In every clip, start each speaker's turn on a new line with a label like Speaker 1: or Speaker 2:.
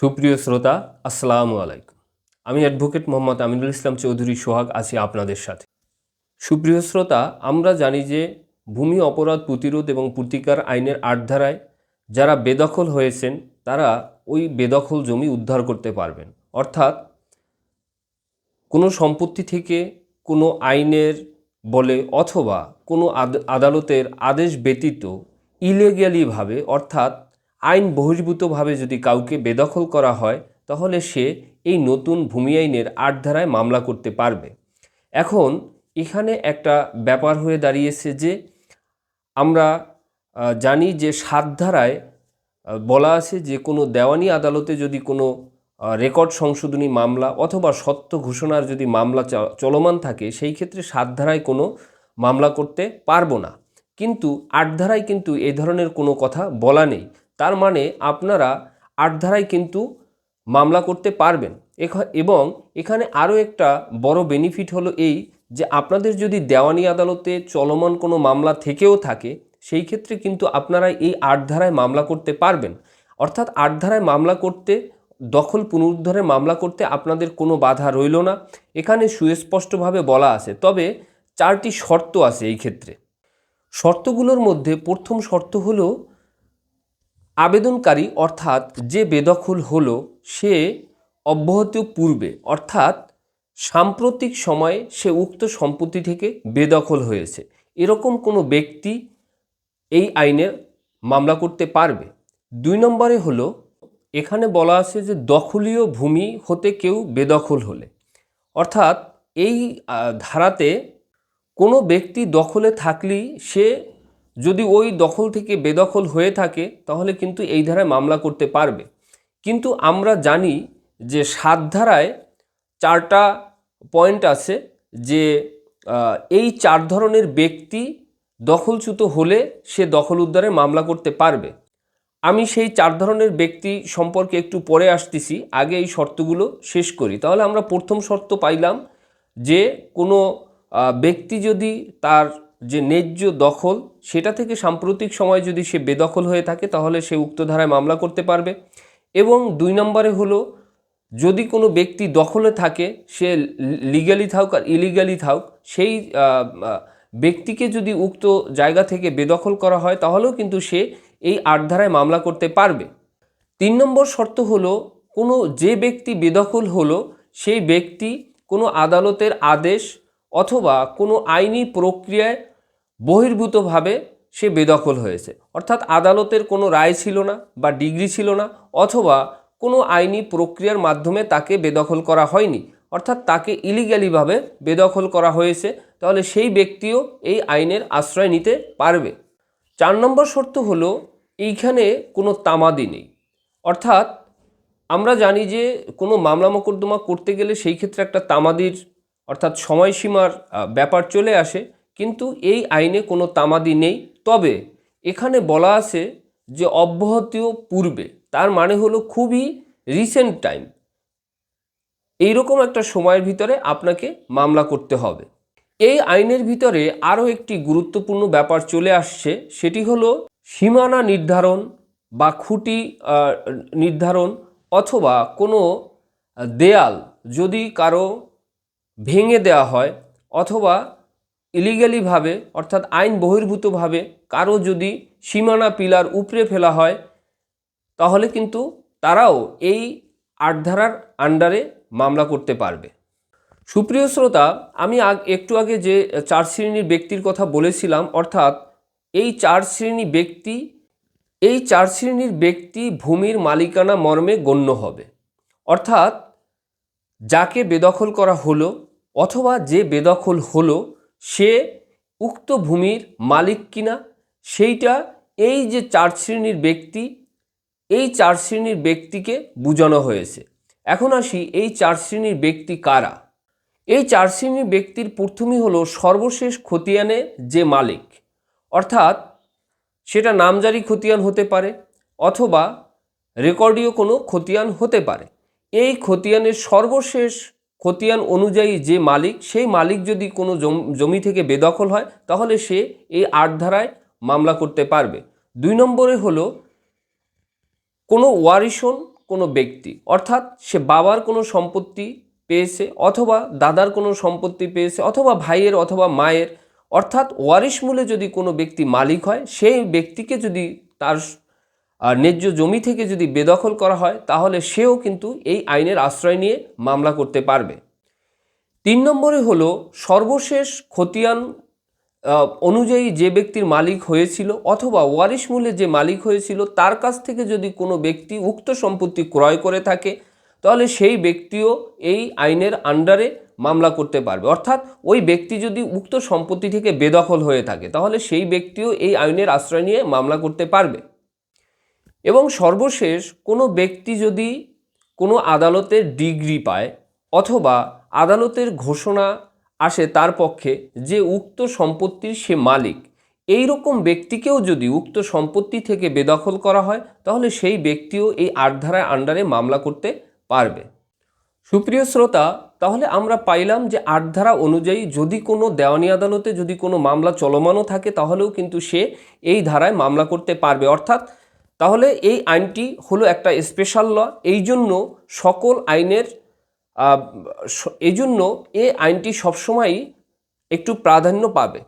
Speaker 1: সুপ্রিয় শ্রোতা, আসসালামু আলাইকুম। আমি অ্যাডভোকেট মোহাম্মদ আমিনুল ইসলাম চৌধুরী সোহাগ, আছি আপনাদের সাথে। সুপ্রিয় শ্রোতা, আমরা জানি যে ভূমি অপরাধ প্রতিরোধ এবং প্রতিকার আইনের আট ধারায় যারা বেদখল হয়েছেন, তারা ওই বেদখল জমি উদ্ধার করতে পারবেন। অর্থাৎ কোনো সম্পত্তি থেকে কোনো আইনের বলে অথবা কোনো আদ- আদালতের আদেশ ব্যতীত ইলিগ্যালিভাবে অর্থাৎ আইন বহির্ভূতভাবে যদি কাউকে বেদখল করা হয়, তাহলে সে এই নতুন ভূমি আইনের আট ধারায় মামলা করতে পারবে। এখন এখানে একটা ব্যাপার হয়ে দাঁড়িয়েছে যে, আমরা জানি যে সাত ধারায় বলা আছে যে কোনো দেওয়ানি আদালতে যদি কোনো রেকর্ড সংশোধনী মামলা অথবা সত্য ঘোষণার যদি মামলা চলমান থাকে, সেই ক্ষেত্রে সাত ধারায় কোনো মামলা করতে পারব না। কিন্তু আট ধারায় কিন্তু এই ধরনের কোনো কথা বলা নেই। তার মানে আপনারা আট ধারায় কিন্তু মামলা করতে পারবেন। এবং এখানে আরও একটা বড় বেনিফিট হলো এই যে আপনাদের যদি দেওয়ানি আদালতে চলমান কোনো মামলা থেকেও থাকে, সেই ক্ষেত্রে কিন্তু আপনারা এই আট ধারায় মামলা করতে পারবেন। অর্থাৎ আট ধারায় মামলা করতে, দখল পুনরুদ্ধারে মামলা করতে আপনাদের কোনো বাধা রইল না। এখানে সুস্পষ্টভাবে বলা আছে, তবে চারটি শর্ত আছে এই ক্ষেত্রে। শর্তগুলোর মধ্যে প্রথম শর্ত হলো আবেদনকারী অর্থাৎ যে বেদখল হলো, সে অব্যাহত পূর্বে, অর্থাৎ সাম্প্রতিক সময়ে সে উক্ত সম্পত্তি থেকে বেদখল হয়েছে। এরকম কোনো ব্যক্তি এই আইনের মামলা করতে পারবে? দুই নম্বরে হলো, এখানে বলা আছে যে দখলীয় ভূমি হতে কেউ বেদখল হলে। অর্থাৎ এই ধারাতে কোনো ব্যক্তি দখলে থাকলেই সে যদি ওই দখল থেকে বেদখল হয়ে থাকে, তাহলে কিন্তু এই ধারায় মামলা করতে পারবে। কিন্তু আমরা জানি যে সাত ধারায় চারটা পয়েন্ট আছে যে এই চার ধরনের ব্যক্তি দখলচ্যুত হলে সে দখল উদ্ধারে মামলা করতে পারবে। আমি সেই চার ধরনের ব্যক্তি সম্পর্কে একটু পরে আসতেছি, আগে এই শর্তগুলো শেষ করি। তাহলে আমরা প্রথম শর্ত পাইলাম যে কোনো ব্যক্তি যদি তার যে ন্যায্য দখল, সেটা থেকে সাম্প্রতিক সময় যদি সে বেদখল হয়ে থাকে, তাহলে সে উক্ত ধারায় মামলা করতে পারবে। এবং দুই নম্বরে হলো, যদি কোনো ব্যক্তি দখলে থাকে, সে লিগালি থাকুক আর ইলিগালি থাক সেই ব্যক্তিকে যদি উক্ত জায়গা থেকে বেদখল করা হয়, তাহলেও কিন্তু সে এই আট ধারায় মামলা করতে পারবে। তিন নম্বর শর্ত হলো, কোনো যে ব্যক্তি বেদখল হলো, সেই ব্যক্তি কোনো আদালতের আদেশ অথবা কোনো আইনি প্রক্রিয়ায় বহির্ভূতভাবে সে বেদখল হয়েছে। অর্থাৎ আদালতের কোনো রায় ছিল না বা ডিগ্রি ছিল না, অথবা কোনো আইনি প্রক্রিয়ার মাধ্যমে তাকে বেদখল করা হয়নি। অর্থাৎ তাকে ইলিগ্যালিভাবে বেদখল করা হয়েছে, তাহলে সেই ব্যক্তিও এই আইনের আশ্রয় নিতে পারবে। চার নম্বর শর্ত হলো, এইখানে কোনো তামাদি নেই। অর্থাৎ আমরা জানি যে কোনো মামলা মোকদ্দমা করতে গেলে সেই ক্ষেত্রে একটা তামাদির অর্থাৎ সময়সীমার ব্যাপার চলে আসে, কিন্তু এই আইনে কোনো তামাদি নেই। তবে এখানে বলা আছে যে অব্যাহতীয় পূর্বে, তার মানে হলো খুবই রিসেন্ট টাইম এইরকম একটা সময়ের ভিতরে আপনাকে মামলা করতে হবে। এই আইনের ভিতরে আরও একটি গুরুত্বপূর্ণ ব্যাপার চলে আসছে, সেটি হলো সীমানা নির্ধারণ বা খুঁটি নির্ধারণ অথবা কোনো দেয়াল যদি কারও ভেঙে দেওয়া হয় অথবা ইলিগালিভাবে অর্থাৎ আইন বহির্ভূতভাবে কারও যদি সীমানা পিলার উপড়ে ফেলা হয়, তাহলে কিন্তু তারাও এই আটধারার আন্ডারে মামলা করতে পারবে। সুপ্রিয় শ্রোতা, আমি একটু আগে যে চার শ্রেণির ব্যক্তির কথা বলেছিলাম, অর্থাৎ এই চার শ্রেণি ব্যক্তি, এই চার শ্রেণির ব্যক্তি ভূমির মালিকানা মর্মে গণ্য হবে। অর্থাৎ যাকে বেদখল করা হলো অথবা যে বেদখল হলো, সে উক্ত ভূমির মালিক কিনা? সেইটা এই যে চার শ্রেণির ব্যক্তি, এই চার শ্রেণির ব্যক্তিকে বোঝানো হয়েছে। এখন আসি, এই চার শ্রেণির ব্যক্তি কারা? এই চার শ্রেণির ব্যক্তির প্রথমই হলো সর্বশেষ খতিয়ানে যে মালিক। অর্থাৎ সেটা নামজারি খতিয়ান হতে পারে, অথবা রেকর্ডীয় কোনো খতিয়ান হতে পারে। এই খতিয়ানের সর্বশেষ খতিয়ান অনুযায়ী যে মালিক, সেই মালিক যদি কোনো জমি থেকে বেদখল হয়, তাহলে সে এই আট ধারায় মামলা করতে পারবে। দুই নম্বরে হলো, কোনো ওয়ারিশন কোনো ব্যক্তি, অর্থাৎ সে বাবার কোনো সম্পত্তি পেয়েছে অথবা দাদার কোনো সম্পত্তি পেয়েছে অথবা ভাইয়ের অথবা মায়ের, অর্থাৎ ওয়ারিশ মূলে যদি কোনো ব্যক্তি মালিক হয়, সেই ব্যক্তিকে যদি তার ন্যায্য জমি থেকে যদি বেদখল করা হয়, তাহলে সেও কিন্তু এই আইনের আশ্রয় নিয়ে মামলা করতে পারবে। তিন নম্বরে হলো, সর্বশেষ খতিয়ান অনুযায়ী যে ব্যক্তির মালিক হয়েছিল অথবা ওয়ারিশ মূলে যে মালিক হয়েছিল, তার কাছ থেকে যদি কোনো ব্যক্তি উক্ত সম্পত্তি ক্রয় করে থাকে, তাহলে সেই ব্যক্তিও এই আইনের আন্ডারে মামলা করতে পারবে। অর্থাৎ ওই ব্যক্তি যদি উক্ত সম্পত্তি থেকে বেদখল হয়ে থাকে, তাহলে সেই ব্যক্তিও এই আইনের আশ্রয় নিয়ে মামলা করতে পারবে। এবং সর্বশেষ কোনো ব্যক্তি যদি কোনো আদালতের ডিগ্রি পায় অথবা আদালতের ঘোষণা আসে তার পক্ষে যে উক্ত সম্পত্তির সে মালিক, এই রকম ব্যক্তিকেও যদি উক্ত সম্পত্তি থেকে বেদখল করা হয়, তাহলে সেই ব্যক্তিও এই আট ধারার আন্ডারে মামলা করতে পারবে। সুপ্রিয় শ্রোতা, তাহলে আমরা পাইলাম যে আট ধারা অনুযায়ী যদি কোনো দেওয়ানি আদালতে যদি কোনো মামলা চলমানও থাকে, তাহলেও কিন্তু সে এই ধারায় মামলা করতে পারবে। অর্থাৎ তাহলে এই আইনটি হলো একটা স্পেশাল ল এই জন্য সকল আইনের এই জন্য এই আইনটি সবসময়ই একটু প্রাধান্য পাবে।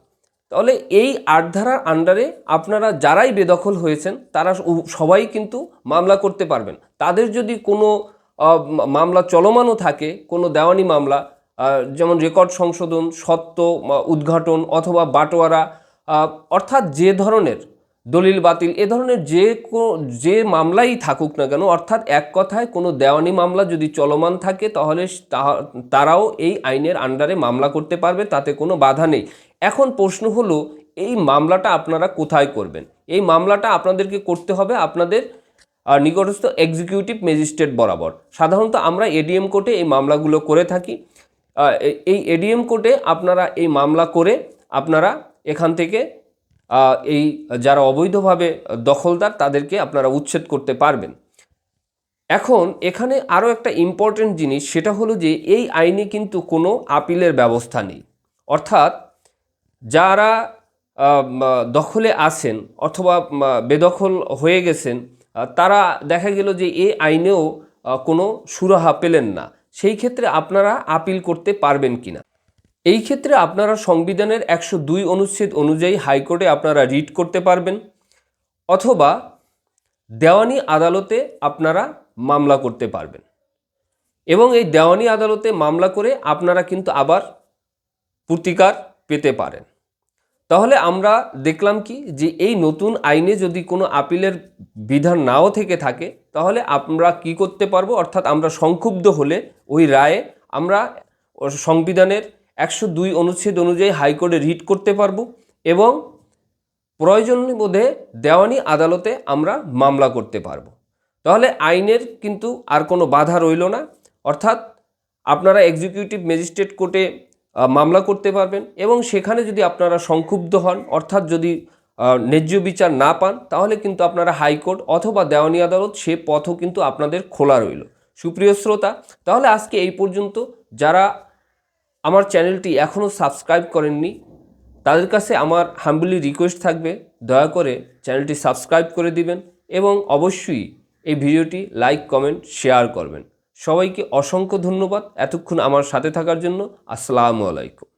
Speaker 1: তাহলে এই আট ধারার আন্ডারে আপনারা যারাই বেদখল হয়েছেন, তারা সবাই কিন্তু মামলা করতে পারবেন। তাদের যদি কোনো মামলা চলমানও থাকে, কোনো দেওয়ানি মামলা যেমন রেকর্ড সংশোধন, সত্য, উদ্ঘাটন অথবা বাটোয়ারা অর্থাৎ যে ধরনের দলিল বাতিল, এ ধরনের যে যে মামলাই থাকুক না কেন, অর্থাৎ এক কথায় কোনো দেওয়ানি মামলা যদি চলমান থাকে, তাহলে তারাও এই আইনের আন্ডারে মামলা করতে পারবে, তাতে কোনো বাধা নেই। এখন প্রশ্ন হলো, এই মামলাটা আপনারা কোথায় করবেন? এই মামলাটা আপনাদেরকে করতে হবে আপনাদের নিকটস্থ এক্সিকিউটিভ ম্যাজিস্ট্রেট বরাবর। সাধারণত আমরা এডিএম কোর্টে এই মামলাগুলো করে থাকি। এই এডিএম কোর্টে আপনারা এই মামলা করে আপনারা এখান থেকে এই যারা অবৈধভাবে দখলদার, তাদেরকে আপনারা উচ্ছেদ করতে পারবেন। এখন এখানে আরও একটা ইম্পর্টেন্ট জিনিস, সেটা হলো যে এই আইনে কিন্তু কোনো আপিলের ব্যবস্থা নেই। অর্থাৎ যারা দখলে আছেন অথবা বেদখল হয়ে গেছেন তারা দেখা গেল যে এই আইনেও কোনো সুরাহা পেলেন না। সেই ক্ষেত্রে আপনারা আপিল করতে পারবেন কিনা? এই ক্ষেত্রে আপনারা সংবিধানের একশো দুই অনুচ্ছেদ অনুযায়ী হাইকোর্টে আপনারা রিট করতে পারবেন, অথবা দেওয়ানি আদালতে আপনারা মামলা করতে পারবেন। এবং এই দেওয়ানি আদালতে মামলা করে আপনারা কিন্তু আবার প্রতিকার পেতে পারেন। তাহলে আমরা দেখলাম কি যে এই নতুন আইনে যদি কোনো আপিলের বিধান নাও থেকে থাকে, তাহলে আমরা কি করতে পারব? অর্থাৎ আমরা সংক্ষুব্ধ হলে ওই রায়ে আমরা সংবিধানের একশো দুই অনুচ্ছেদ অনুযায়ী হাইকোর্টে রিট করতে পারব এবং প্রয়োজন বোধে দেওয়ানি আদালতে আমরা মামলা করতে পারব। তাহলে আইনের কিন্তু আর কোনো বাধা রইল না। অর্থাৎ আপনারা এক্সিকিউটিভ ম্যাজিস্ট্রেট কোর্টে মামলা করতে পারবেন এবং সেখানে যদি আপনারা সংক্ষুব্ধ হন, অর্থাৎ যদি ন্যায্য বিচার না পান, তাহলে কিন্তু আপনারা হাইকোর্ট অথবা দেওয়ানি আদালত সে পথও কিন্তু আপনাদের খোলা রইল। সুপ্রিয় শ্রোতা, তাহলে আজকে এই পর্যন্ত। যারা আমার চ্যানেলটি এখনও সাবস্ক্রাইব করেননি, তাদের কাছে আমার হাম্বলি রিকোয়েস্ট থাকবে, দয়া করে চ্যানেলটি সাবস্ক্রাইব করে দিবেন এবং অবশ্যই এই ভিডিওটি লাইক কমেন্ট শেয়ার করবেন। সবাইকে অসংখ্য ধন্যবাদ এতক্ষণ আমার সাথে থাকার জন্য। আসসালামু আলাইকুম।